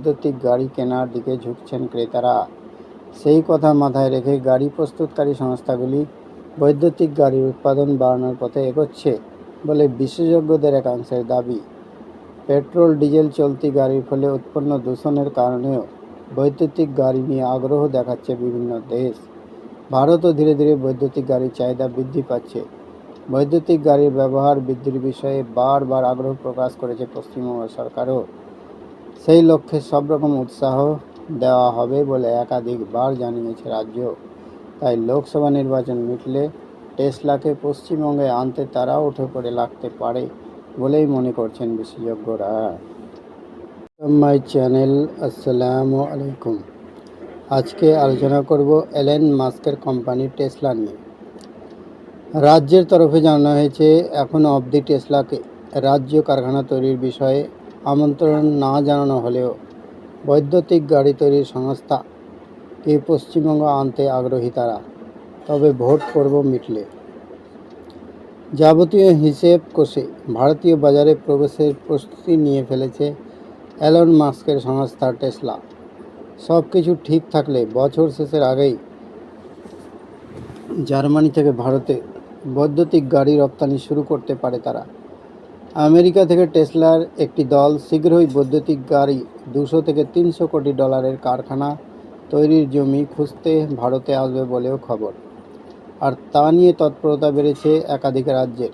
বৈদ্যুতিক গাড়ি কেনার দিকে ঝুঁকছেন ক্রেতারা। সেই কথা মাথায় রেখে গাড়ি প্রস্তুতকারী সংস্থাগুলি বৈদ্যুতিক গাড়ির উৎপাদন বাড়ানোর পথে এগোচ্ছে বলে বিশেষজ্ঞদের একাংশের দাবি। পেট্রোল, ডিজেল চলতি গাড়ির ফলে উৎপন্ন দূষণের কারণেও বৈদ্যুতিক গাড়ি নিয়ে আগ্রহ দেখাচ্ছে বিভিন্ন দেশ। ভারতও ধীরে ধীরে বৈদ্যুতিক গাড়ির চাহিদা বৃদ্ধি পাচ্ছে। বৈদ্যুতিক গাড়ির ব্যবহার বৃদ্ধির বিষয়ে বারবার আগ্রহ প্রকাশ করেছে পশ্চিমবঙ্গ সরকারও। সেই লক্ষ্যে সব রকম উৎসাহ দেওয়া হবে বলে একাধিকবার জানিয়েছে রাজ্য। তাই লোকসভা নির্বাচন মিটলে টেসলাকে পশ্চিমবঙ্গে আনতে তারা উঠে পড়ে লাগতে পারে বলেই মনে করছেন বিশেষজ্ঞরা। মাই চ্যানেল, আসসালামু আলাইকুম। আজকে আলোচনা করব এলেন মাস্কের কোম্পানি টেসলা নিয়ে। রাজ্যের তরফে জানানো হয়েছে এখনও অবধি টেসলাকে রাজ্য কারখানা তৈরির বিষয়ে আমন্ত্রণ না জানানো হলেও বৈদ্যুতিক গাড়ি তৈরির সংস্থা কে পশ্চিমবঙ্গ আনতে আগ্রহী তারা, তবে ভোট পর্ব মিটলে। যাবতীয় হিসেব কষে ভারতীয় বাজারে প্রবেশের প্রস্তুতি নিয়ে ফেলেছে অ্যালন মাস্কের সংস্থা টেসলা। সব কিছু ঠিক থাকলে বছর শেষের আগেই জার্মানি থেকে ভারতে বৈদ্যুতিক গাড়ি রপ্তানি শুরু করতে পারে তারা। আমেরিকা থেকে টেসলার একটি দল শীঘ্রই বৈদ্যুতিক গাড়ি দুশো থেকে তিনশো কোটি ডলারের কারখানা তৈরির জমি খুঁজতে ভারতে আসবে বলেও খবর। আর তা নিয়ে তৎপরতা বেড়েছে একাধিক রাজ্যের।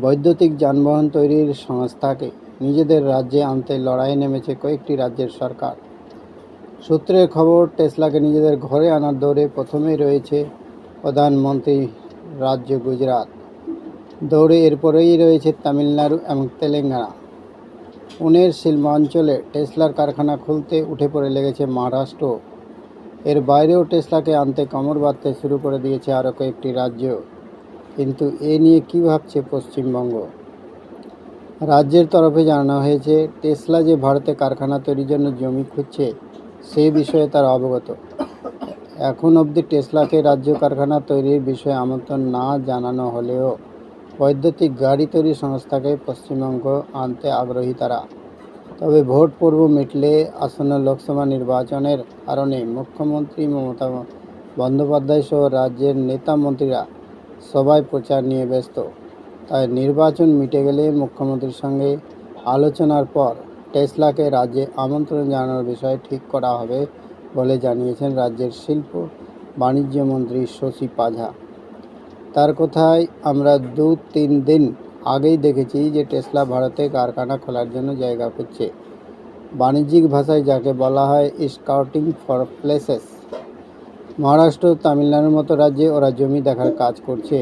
বৈদ্যুতিক যানবাহন তৈরির সংস্থাকে নিজেদের রাজ্যে আনতে লড়াইয়ে নেমেছে কয়েকটি রাজ্যের সরকার। সূত্রের খবর, টেসলাকে নিজেদের ঘরে আনার দৌড়ে প্রথমেই রয়েছে প্রধানমন্ত্রী রাজ্য গুজরাট। দৌড়ে এরপরেই রয়েছে তামিলনাড়ু এবং তেলেঙ্গানা। পুনের শিল্পাঞ্চলে টেসলার কারখানা খুলতে উঠে পড়ে লেগেছে মহারাষ্ট্র। এর বাইরেও টেসলাকে আনতে কামড় বাঁধতে শুরু করে দিয়েছে আরও কয়েকটি রাজ্য। কিন্তু এ নিয়ে কী ভাবছে পশ্চিমবঙ্গ? রাজ্যের তরফে জানানো হয়েছে, টেসলা যে ভারতে কারখানা তৈরির জন্য জমি খুঁজছে সেই বিষয়ে তারা অবগত। এখন অবধি টেসলাকে রাজ্য কারখানা তৈরির বিষয়ে আমন্ত্রণ না জানানো হলেও বৈদ্যুতিক গাড়ি তৈরি সংস্থাকে পশ্চিমবঙ্গ আনতে আগ্রহী তারা। তবে ভোট পর্ব মিটলে আসন্ন লোকসভা নির্বাচনের কারণে মুখ্যমন্ত্রী মমতা বন্দ্যোপাধ্যায় সহ রাজ্যের নেতা মন্ত্রীরা সবাই প্রচার নিয়ে ব্যস্ত। তাই নির্বাচন মিটে গেলে মুখ্যমন্ত্রীর সঙ্গে আলোচনার পর টেসলাকে রাজ্যে আমন্ত্রণ জানানোর বিষয় ঠিক করা হবে বলে জানিয়েছেন রাজ্যের শিল্প বাণিজ্য মন্ত্রী শশী পাঝা। তার কথায় আমরা দু তিন দিন আগেই দেখেছি যে টেসলা ভারতে কারখানা খোলার জন্য জায়গা খুঁজছে। বাণিজ্যিক ভাষায় যাকে বলা হয় স্কাউটিং ফর প্লেসেস মহারাষ্ট্র, তামিলনাড়ুর মতো রাজ্যে ওরা জমি দেখার কাজ করছে।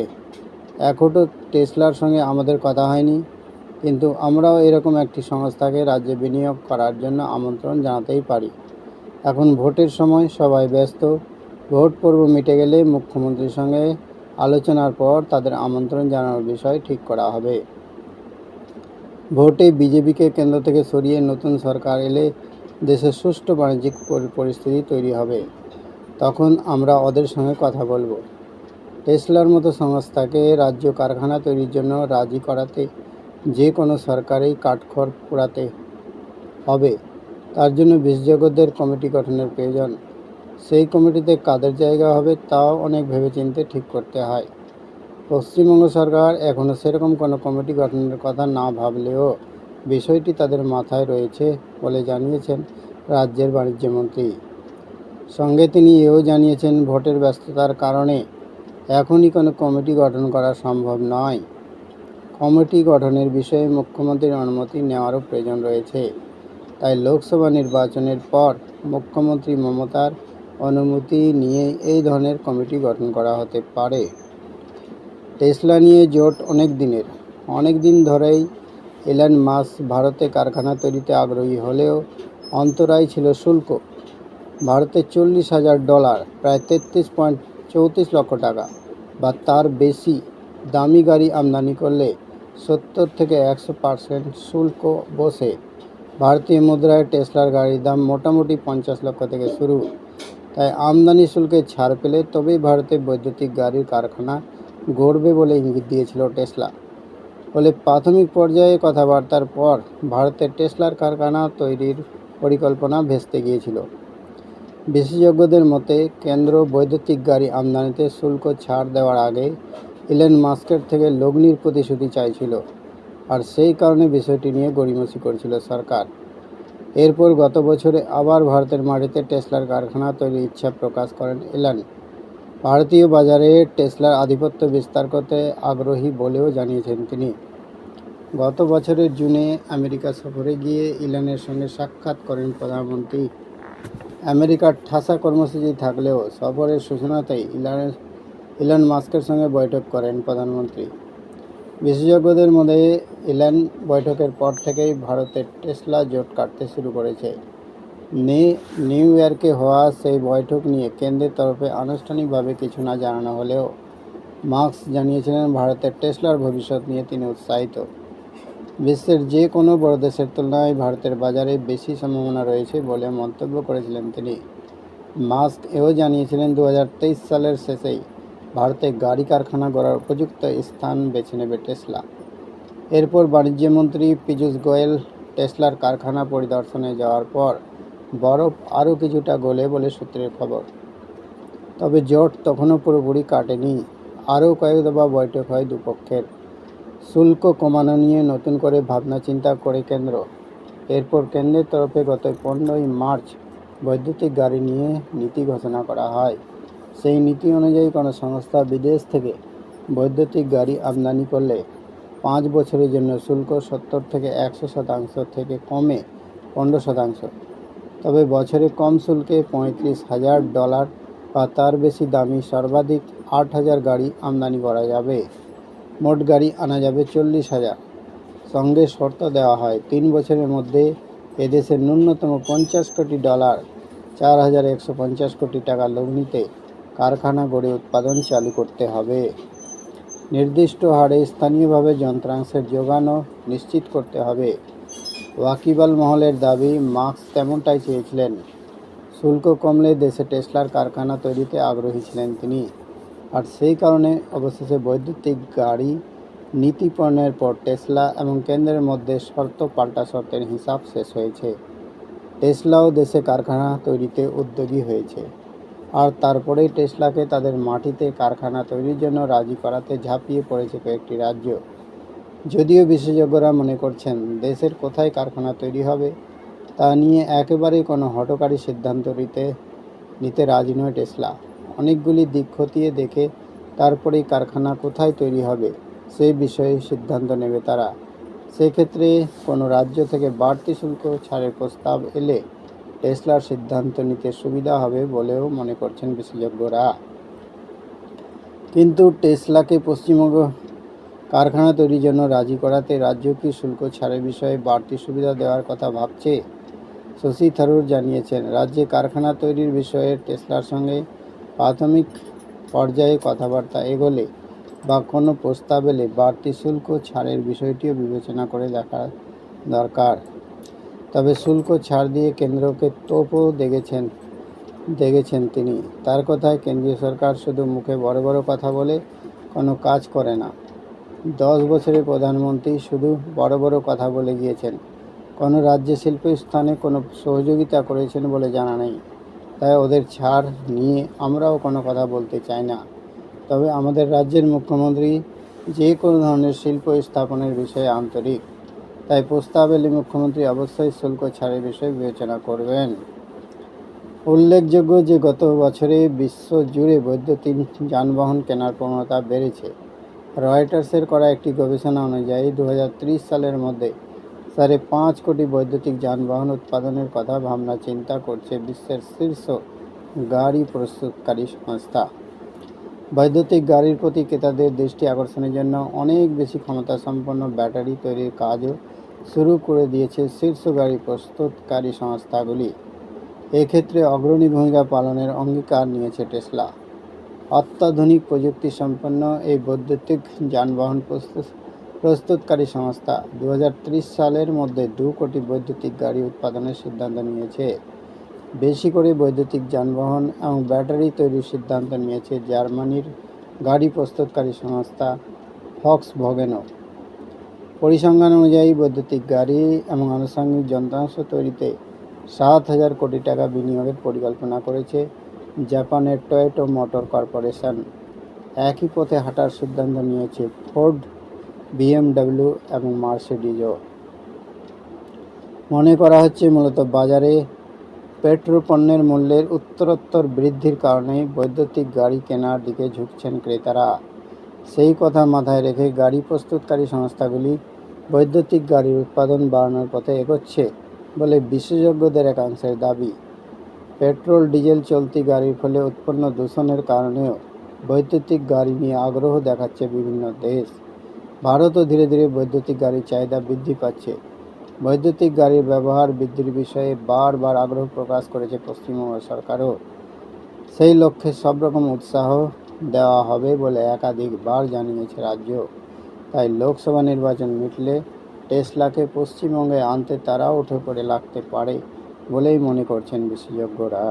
এখনও টেসলার সঙ্গে আমাদের কথা হয়নি, কিন্তু আমরাও এরকম একটি সংস্থাকে রাজ্যে বিনিয়োগ করার জন্য আমন্ত্রণ জানাতেই পারি। এখন ভোটের সময় সবাই ব্যস্ত, ভোট পর্ব মিটে গেলে মুখ্যমন্ত্রীর সঙ্গে আলোচনার পর তাদের আমন্ত্রণ জানানোর বিষয় ঠিক করা হবে। ভোটে বিজেপিকে কেন্দ্র থেকে সরিয়ে নতুন সরকার এলে দেশের সুষ্ঠু বাণিজ্যিক পরিস্থিতি তৈরি হবে। তখন আমরা ওদের সঙ্গে কথা বলব। টেসলার মতো সংস্থাকে রাজ্য কারখানা তৈরির জন্য রাজি করাতে যে কোনো সরকারেই কাঠখড় পোড়াতে হবে। তার জন্য বিশেষজ্ঞদের কমিটি গঠনের প্রয়োজন। সেই কমিটিতে কাদের জায়গা হবে তাও অনেক ভেবেচিন্তে ঠিক করতে হয়। পশ্চিমবঙ্গ সরকার এখনও সেরকম কোনো কমিটি গঠনের কথা না ভাবলেও বিষয়টি তাদের মাথায় রয়েছে বলে জানিয়েছেন রাজ্যের বাণিজ্যমন্ত্রী সঙ্গে তিনি এও জানিয়েছেন ভোটের ব্যস্ততার কারণে এখনই কোনো কমিটি গঠন করা সম্ভব নয়। কমিটি গঠনের বিষয়ে মুখ্যমন্ত্রীর অনুমতি নেওয়ারও প্রয়োজন রয়েছে। তাই লোকসভা নির্বাচনের পর মুখ্যমন্ত্রী মমতার অনুমতি নিয়ে এই ধরনের কমিটি গঠন করা হতে পারে। টেসলা নিয়ে জোট অনেক দিনের। অনেক দিন ধরেই এলান মাস ভারতে কারখানা তৈরিতে আগ্রহী হলেও অন্তরায় ছিল শুল্ক। ভারতে চল্লিশ হাজার ডলার, প্রায় তেত্রিশ পয়েন্ট চৌত্রিশ লক্ষ টাকা বা তার বেশি দামি গাড়ি আমদানি করলে সত্তর থেকে একশো পার্সেন্ট শুল্ক বসে। ভারতীয় মুদ্রায় টেসলার গাড়ির দাম মোটামুটি পঞ্চাশ লক্ষ থেকে শুরু। তাই আমদানি শুল্কে ছাড় পেলে তবেই ভারতে বৈদ্যুতিক গাড়ির কারখানা গড়বে বলে ইঙ্গিত দিয়েছিল টেসলা। ফলে প্রাথমিক পর্যায়ে কথাবার্তার পর ভারতে টেসলার কারখানা তৈরির পরিকল্পনা ভেস্তে গিয়েছিল। বিশেষজ্ঞদের মতে, কেন্দ্র বৈদ্যুতিক গাড়ি আমদানিতে শুল্ক ছাড় দেওয়ার আগে ইলেন মাস্কের থেকে লগ্নির প্রতিশ্রুতি চাইছিল। আর সেই কারণে বিষয়টি নিয়ে গড়িমসি করছিল সরকার। এরপর গত বছরে আবার ভারতের মাটিতে টেসলার কারখানা তৈরির ইচ্ছা প্রকাশ করেন ইলান ভারতীয় বাজারে টেসলার আধিপত্য বিস্তার করতে আগ্রহী বলেও জানিয়েছেন তিনি। গত বছরের জুনে আমেরিকা সফরে গিয়ে ইলানের সঙ্গে সাক্ষাৎ করেন প্রধানমন্ত্রী। আমেরিকার ঠাসা কর্মসূচি থাকলেও সফরের সূচনাতেই ইলানের ইলন মাস্কের সঙ্গে বৈঠক করেন প্রধানমন্ত্রী। বিশেষজ্ঞদের মধ্যে ইলান বৈঠকের পর থেকেই ভারতের টেসলা জোট কাটতে শুরু করেছে। নিউ ইয়র্কে হওয়া সেই বৈঠক নিয়ে কেন্দ্রের তরফে আনুষ্ঠানিকভাবে কিছু না জানানো হলেও মার্কস জানিয়েছিলেন ভারতের টেসলার ভবিষ্যৎ নিয়ে তিনি উৎসাহিত। বিশ্বের যে কোনো বড় দেশের তুলনায় ভারতের বাজারে বেশি সম্ভাবনা রয়েছে বলে মন্তব্য করেছিলেন তিনি। মাস্ক এও জানিয়েছিলেন দু হাজার তেইশ সালের শেষেই ভারতে গাড়ি কারখানা গড়ার উপযুক্ত স্থান বেছে নেবে টেসলা। এরপর বাণিজ্যমন্ত্রী পীযূষ গোয়েল টেসলার কারখানা পরিদর্শনে যাওয়ার পর বরফ আরও কিছুটা গলে বলে সূত্রের খবর। তবে জোট তখনও পুরোপুরি কাটেনি। আরও কয়েক দফা বৈঠক হয় দুপক্ষের। শুল্ক কমানো নিয়ে নতুন করে ভাবনা চিন্তা করে কেন্দ্র। এরপর কেন্দ্রের তরফে গত পনেরোই মার্চ বৈদ্যুতিক গাড়ি নিয়ে নীতি ঘোষণা করা হয়। সেই নীতি অনুযায়ী কোনো সংস্থা বিদেশ থেকে বৈদ্যুতিক গাড়ি আমদানি করলে পাঁচ বছরের জন্য শুল্ক সত্তর থেকে একশো শতাংশ থেকে কমে পনেরো শতাংশ। তবে বছরে কম শুল্কে পঁয়ত্রিশ হাজার ডলার বা তার বেশি দামি সর্বাধিক আট হাজার গাড়ি আমদানি করা যাবে। মোট গাড়ি আনা যাবে চল্লিশ হাজার। সঙ্গে শর্ত দেওয়া হয়, তিন বছরের মধ্যে এদেশের ন্যূনতম পঞ্চাশ কোটি ডলার, চার হাজার একশো পঞ্চাশ কোটি টাকা লগ্নিতে কারখানা গড়ে উৎপাদন চালু করতে হবে। নির্দিষ্ট হারে স্থানীয়ভাবে যন্ত্রাংশের যোগানও নিশ্চিত করতে হবে। ওয়াকিবাল মহলের দাবি মার্কস তেমনটাই চেয়েছিলেন। শুল্ক কমলে দেশে টেসলার কারখানা তৈরিতে আগ্রহী ছিলেন তিনি। আর সেই কারণে অবশেষে বৈদ্যুতিক গাড়ি নীতি প্রণয়নের পর টেসলা এবং কেন্দ্রের মধ্যে শর্ত পাল্টা শর্তের হিসাব শেষ হয়েছে। টেসলাও দেশে কারখানা তৈরিতে উদ্যোগী হয়েছে। আর তারপরেই টেসলাকে তাদের মাটিতে কারখানা তৈরির জন্য রাজি করাতে ঝাঁপিয়ে পড়েছে কয়েকটি রাজ্য। যদিও বিশেষজ্ঞরা মনে করছেন, দেশের কোথায় কারখানা তৈরি হবে তা নিয়ে একেবারেই কোনো হটকারী সিদ্ধান্ত নিতে নিতে রাজি নয় টেসলা। অনেকগুলি দিক খতিয়ে দেখে তারপরেই কারখানা কোথায় তৈরি হবে সেই বিষয়ে সিদ্ধান্ত নেবে তারা। সেক্ষেত্রে কোনো রাজ্য থেকে বাড়তি শুল্ক, ছাড়ের প্রস্তাব এলে টেসলার সিদ্ধান্ত নিতে সুবিধা হবে বলেও মনে করছেন বিশেষজ্ঞরা। কিন্তু টেসলাকে পশ্চিমবঙ্গ কারখানা তৈরির জন্য রাজি করাতে রাজ্য কি শুল্ক ছাড়ের বিষয়ে বাড়তি সুবিধা দেওয়ার কথা ভাবছে শশী থারুর জানিয়েছেন। রাজ্যে কারখানা তৈরির বিষয়ে টেসলার সঙ্গে প্রাথমিক পর্যায়ে কথাবার্তা এগোলে বা কোনো প্রস্তাব এলে বাড়তি শুল্ক ছাড়ের বিষয়টিও বিবেচনা করে দেখা দরকার। তবে শুল্ক ছাড় দিয়ে কেন্দ্রকে তোপও দেখেছেন দেখেছেন তিনি। তার কথায় কেন্দ্রীয় সরকার শুধু মুখে বড় বড় কথা বলে কোনো কাজ করে না। দশ বছরে প্রধানমন্ত্রী শুধু বড় বড় কথা বলে গিয়েছেন। কোনো রাজ্যে শিল্প স্থানে কোনো সহযোগিতা করেছেন বলে জানা নেই। তাই ওদের ছাড় নিয়ে আমরাও কোনো কথা বলতে চাই না। তবে আমাদের রাজ্যের মুখ্যমন্ত্রী যে কোনো ধরনের শিল্প স্থাপনের বিষয়ে আন্তরিক তাই প্রস্তাব এলে মুখ্যমন্ত্রী অবশ্যই শুল্ক ছাড়ের বিষয়ে বিবেচনা করবেন। উল্লেখযোগ্য যে গত বছরে বিশ্ব জুড়ে বৈদ্যুতিক যানবাহন কেনার প্রবণতা বেড়েছে। রয়টার্সের করা একটি গবেষণা অনুযায়ী দু হাজার ত্রিশ সালের মধ্যে সাড়ে পাঁচ কোটি বৈদ্যুতিক যানবাহন উৎপাদনের কথা ভাবনা চিন্তা করছে বিশ্বের শীর্ষ গাড়ি প্রস্তুতকারী সংস্থা। বৈদ্যুতিক গাড়ির প্রতি ক্রেতাদের দৃষ্টি আকর্ষণের জন্য অনেক বেশি ক্ষমতা সম্পন্ন ব্যাটারি তৈরির কাজও শুরু করে দিয়েছে শীর্ষ গাড়ি প্রস্তুতকারী সংস্থাগুলি। এক্ষেত্রে অগ্রণী ভূমিকা পালনের অঙ্গীকার নিয়েছে টেসলা। অত্যাধুনিক প্রযুক্তি সম্পন্ন এই বৈদ্যুতিক যানবাহন প্রস্তুত, প্রস্তুতকারী সংস্থা দু হাজার ত্রিশ সালের মধ্যে দু কোটি বৈদ্যুতিক গাড়ি উৎপাদনের সিদ্ধান্ত নিয়েছে। বেশি করে বৈদ্যুতিক যানবাহন এবং ব্যাটারি তৈরির সিদ্ধান্ত নিয়েছে জার্মানির গাড়ি প্রস্তুতকারী সংস্থা ফক্স ভগেনও পরিসংখ্যান অনুযায়ী বৈদ্যুতিক গাড়ি এবং আনুষঙ্গিক যন্ত্রাংশ তৈরিতে সাত হাজার কোটি টাকা বিনিয়োগের পরিকল্পনা করেছে জাপানের টয়োটো মোটর কর্পোরেশন। একই পথে হাঁটার সিদ্ধান্ত নিয়েছে ফোর্ড, বিএমডব্লিউ এবং মার্সিডিজও মনে করা হচ্ছে মূলত বাজারে পেট্রো পণ্যের মূল্যের উত্তরোত্তর বৃদ্ধির কারণে বৈদ্যুতিক গাড়ি কেনার দিকে ঝুঁকছেন ক্রেতারা। সেই কথা মাথায় রেখে গাড়ি প্রস্তুতকারী সংস্থাগুলি বৈদ্যুতিক গাড়ির উৎপাদন বাড়ানোর পথে এগোচ্ছে বলে বিশেষজ্ঞদের একাংশের দাবি। পেট্রোল, ডিজেল চলতি গাড়ির ফলে উৎপন্ন দূষণের কারণেও বৈদ্যুতিক গাড়ি নিয়ে আগ্রহ দেখাচ্ছে বিভিন্ন দেশ। ভারতও ধীরে ধীরে বৈদ্যুতিক গাড়ির চাহিদা বৃদ্ধি পাচ্ছে। বৈদ্যুতিক গাড়ির ব্যবহার বৃদ্ধির বিষয়ে বারবার আগ্রহ প্রকাশ করেছে পশ্চিমবঙ্গ সরকারও। সেই লক্ষ্যে সব রকম উৎসাহ দেওয়া হবে বলে একাধিকবার জানিয়েছে রাজ্য। তাই লোকসভা নির্বাচন মিটলে টেসলাকে পশ্চিমবঙ্গে আনতে তারাও উঠে পড়ে লাগতে পারে বলেই মনে করছেন বিশেষজ্ঞরা।